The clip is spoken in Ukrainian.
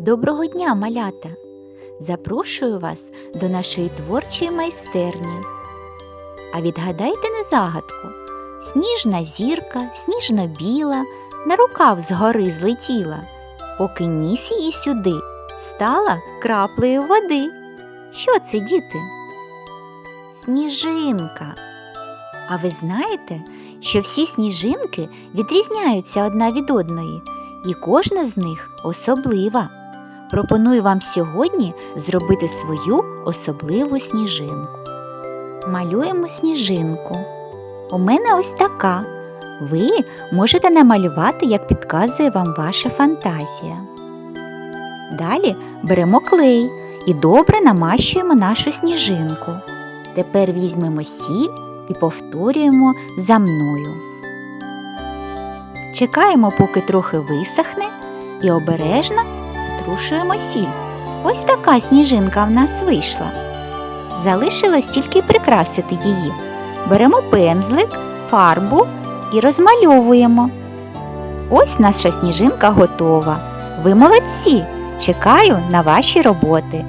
Доброго дня, малята! Запрошую вас до нашої творчої майстерні. А відгадайте на загадку. Сніжна зірка, сніжно-біла, на рукав згори злетіла, поки ніс її сюди, стала краплею води. Що це, діти? Сніжинка. А ви знаєте, що всі сніжинки відрізняються одна від одної, і кожна з них особлива. Пропоную вам сьогодні зробити свою особливу сніжинку. Малюємо сніжинку. У мене ось така. Ви можете намалювати, як підказує вам ваша фантазія. Далі беремо клей і добре намащуємо нашу сніжинку. Тепер візьмемо сіль і повторюємо за мною. Чекаємо, поки трохи висохне, і обережно струшуємо сіль. Ось така сніжинка в нас вийшла. Залишилось тільки прикрасити її. Беремо пензлик, фарбу і розмальовуємо. Ось наша сніжинка готова. Ви молодці! Чекаю на ваші роботи.